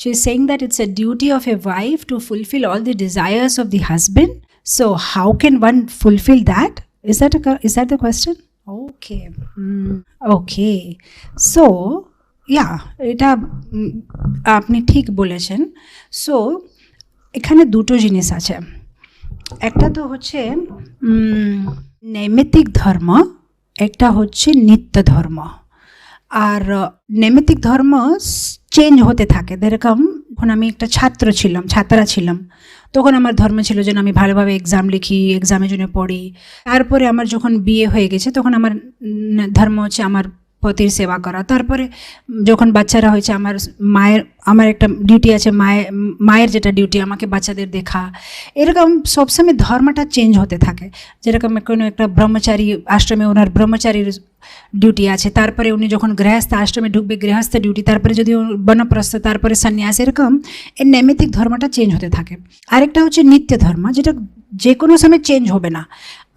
She's saying that it's a duty of a wife to fulfill all the desires of the husband. So how can one fulfill that? Is that a, is that the question? Okay. Hmm. okay. So yeah, এটা আপনি ঠিক বলেছেন so এখানে দুটো জিনিস আছে একটা তো হচ্ছে নৈমিত্তিক ধর্ম একটা হচ্ছে নিত্য ধর্ম আর নৈমিত্তিক ধর্ম চেঞ্জ হতে থাকে। যেরকম যখন আমি একটা ছাত্র ছিলাম, ছাত্রা ছিলাম, তখন আমার ধর্ম ছিল যেন আমি ভালোভাবে এক্সাম লিখি এক্সামের জন্য পড়ি। তারপরে আমার যখন বিয়ে হয়ে গেছে, তখন আমার ধর্ম হচ্ছে আমার পতির সেবা করা। তারপরে যখন বাচ্চারা হয়েছে, আমার মায়ের, আমার একটা ডিউটি আছে মায়ের মায়ের যেটা ডিউটি আমাকে বাচ্চাদের দেখা। এরকম সবসময় ধর্মটা চেঞ্জ হতে থাকে। যেরকম কোনো একটা ব্রহ্মচারী আশ্রমে ওনার ব্রহ্মচারীর ডিউটি আছে, তারপরে উনি যখন গৃহস্থ আশ্রমে ঢুকবে, গৃহস্থ ডিউটি তারপরে যদি বনপ্রস্থ, তারপরে সন্ন্যাস, এরকম এর নৈমিত্তিক ধর্মটা চেঞ্জ হতে থাকে। আরেকটা হচ্ছে নিত্য ধর্ম, যেটা যে কোনো সময় চেঞ্জ হবে না।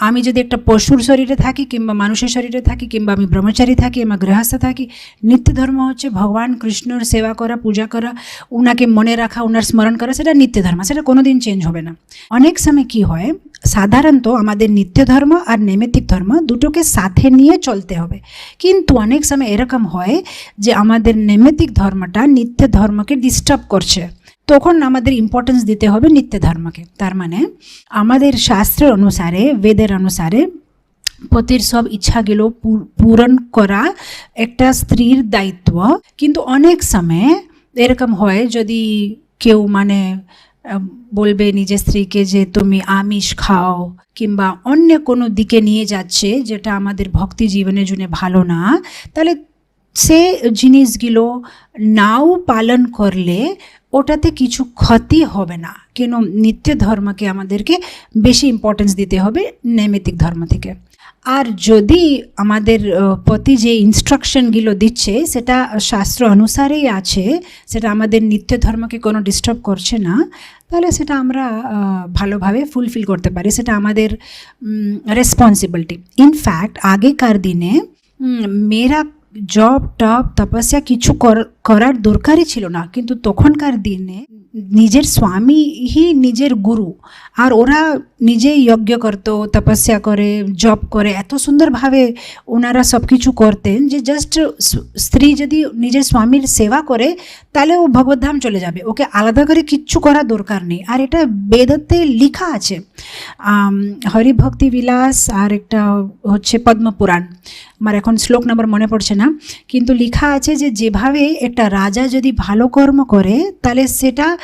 আমি যদি একটা পশুর শরীরে থাকি কিংবা মানুষের শরীরে থাকি কিংবা আমি ব্রহ্মচারী থাকি আমার গৃহস্থ থাকি, নিত্য ধর্ম হচ্ছে ভগবান, কৃষ্ণর সেবা করা, পূজা করা, উনাকে মনে রাখা, উনার স্মরণ করা, সেটা নিত্য ধর্ম, সেটা কোনোদিন চেঞ্জ হবে না। অনেক সময় কি হয়, সাধারণত আমাদের নিত্য ধর্ম আর নৈমিত্তিক ধর্ম দুটোকে সাথে নিয়ে চলতে হবে। কিন্তু অনেক সময় এরকম হয় যে আমাদের নৈমিত্তিক ধর্মটা নিত্য ধর্মকে ডিস্টার্ব করছে। তখন আমাদের ইম্পর্টেন্স দিতে হবে নিত্য ধর্মকে। তার মানে আমাদের শাস্ত্রের অনুসারে, বেদের অনুসারে পতির সব ইচ্ছাগুলো পূর- পূরণ করা একটা স্ত্রীর দায়িত্ব। কিন্তু অনেক সময় এরকম হয় যদি কেউ মানে বলবে নিজের স্ত্রীকে যে তুমি আমিষ খাও কিংবা অন্য কোনো দিকে নিয়ে যাচ্ছে যেটা আমাদের ভক্তি জীবনের জন্য ভালো না, তাহলে সে জিনিসগুলো নাও পালন করলে ওটাতে কিছু ক্ষতি হবে না। কেন? নিত্য ধর্মকে আমাদেরকে বেশি ইম্পর্টেন্স দিতে হবে নৈমিত্তিক ধর্ম থেকে। আর যদি আমাদের পতি যে ইনস্ট্রাকশনগুলো দিচ্ছে, সেটা শাস্ত্র অনুসারেই আছে, সেটা আমাদের নিত্য ধর্মকে কোনো ডিস্টার্ব করছে না, তাহলে সেটা আমরা ভালোভাবে ফুলফিল করতে পারি। সেটা আমাদের রেসপন্সিবিলিটি ইনফ্যাক্ট আগেকার দিনে মেয়েরা জব টপ তপস্যা কিছু কর- করার দরকারই ছিল না। কিন্তু তখনকার দিনে নিজের স্বামী হি নিজের গুরু। আর ওরা নিজেই যজ্ঞ করতো, তপস্যা করে জব করে, এত সুন্দরভাবে ওনারা সব কিছু করতেন যে জাস্ট স্ত্রী যদি নিজের স্বামীর সেবা করে, তাহলে ও ভগবদ্ধাম চলে যাবে। ওকে আলাদা করে কিচ্ছু করা দরকার নেই। আর এটা বেদতে লেখা আছে। হরিভক্তি বিলাস আর একটা হচ্ছে পদ্মপুরাণ আমার এখন শ্লোক নাম্বার মনে পড়ছে না। কিন্তু লেখা আছে যে যেভাবে একটা রাজা যদি ভালো কর্ম করে, তাহলে সেটা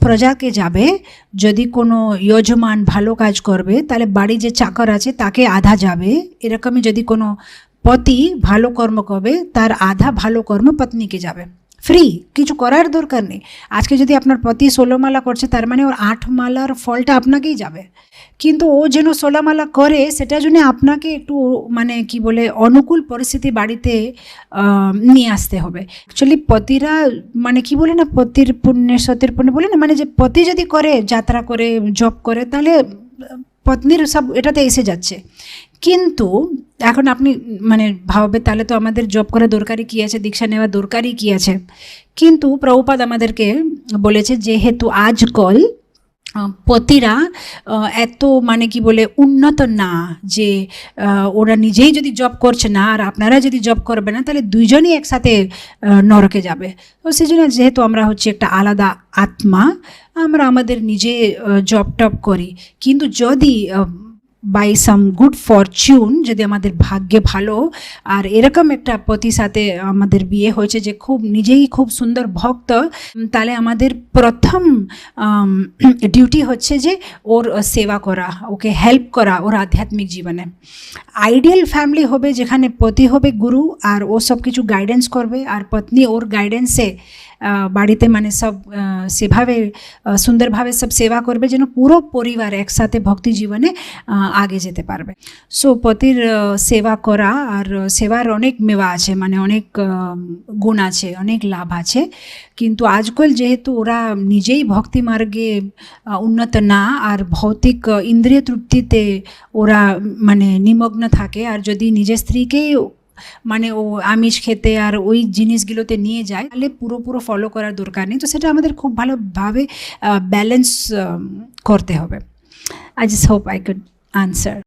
প্রজাকে যাবে, যদি কোনো যজমান ভালো কাজ করবে, তাহলে বাড়ি যে চাকর আছে তাকে আধা যাবে। এরকমই যদি কোনো পতি ভালো কর্ম করবে, তার আধা ভালো কর্ম পত্নীকে যাবে। ফ্রি কিছু করার দরকার নেই। আজকে যদি আপনার পতি ষোলো মালা করছে, তার মানে ওর আট মালার ফলটা আপনাকেই যাবে। কিন্তু ও যেন ষোলামালা করে, সেটা জন্য আপনাকে একটু মানে কি বলে, অনুকূল পরিস্থিতি বাড়িতে নিয়ে আসতে হবে। অ্যাকচুয়ালি পতিরা মানে কি বলে না, পতির পুণ্যে সতীর পুণ্যে বলে না মানে যে পতি যদি করে, যাত্রা করে জব করে, তাহলে, পত্নীর সব এটাতে এসে যাচ্ছে। কিন্তু এখন আপনি মানে ভাববে, তাহলে তো আমাদের জব করা দরকারই কী আছে, দীক্ষা নেওয়া দরকারই কী আছে? কিন্তু প্রভুপাদ আমাদেরকে বলেছে যেহেতু আজকাল পতিরা এত মানে কি বলে, উন্নত না যে ওরা নিজেই যদি জব করছে না, আর আপনারা যদি জব করবে না, তাহলে দুইজনই একসাথে নরকে যাবে। তো সেই জন্য যেহেতু আমরা হচ্ছে একটা আলাদা আত্মা, আমরা আমাদের নিজে জব টপ করি। কিন্তু যদি বাই সাম গুড ফরচুন যদি আমাদের ভাগ্যে ভালো, আর এরকম একটা পতির সাথে আমাদের বিয়ে হয়েছে যে খুব নিজেই খুব সুন্দর ভক্ত, তাহলে আমাদের প্রথম ডিউটি হচ্ছে যে ওর সেবা করা, ওকে হেল্প করা ওর আধ্যাত্মিক জীবনে। আইডিয়াল ফ্যামিলি হবে যেখানে পতি হবে গুরু, আর ও সব কিছু গাইডেন্স করবে, আর পত্নী ওর গাইডেন্সে বাড়িতে মানে সব সেভাবে সুন্দরভাবে সব সেবা করবে, যেন পুরো পরিবার একসাথে ভক্তি জীবনে আগে যেতে পারবে। সো পতির সেবা করা আর সেবার অনেক মেওয়া আছে মানে অনেক গুণ আছে, অনেক লাভ আছে। কিন্তু আজকাল যেহেতু ওরা নিজেই ভক্তি মার্গে উন্নত না, আর ভৌতিক ইন্দ্রিয় তৃপ্তিতে ওরা মানে নিমগ্ন থাকে, আর যদি নিজের স্ত্রীকেই মানে ও আমিষ খেতে আর ওই জিনিসগুলোতে নিয়ে যায়, তাহলে পুরো পুরো ফলো করার দরকার নেই। তো সেটা আমাদের খুব ভালোভাবে ব্যালেন্স করতে হবে। I just hope I could answer.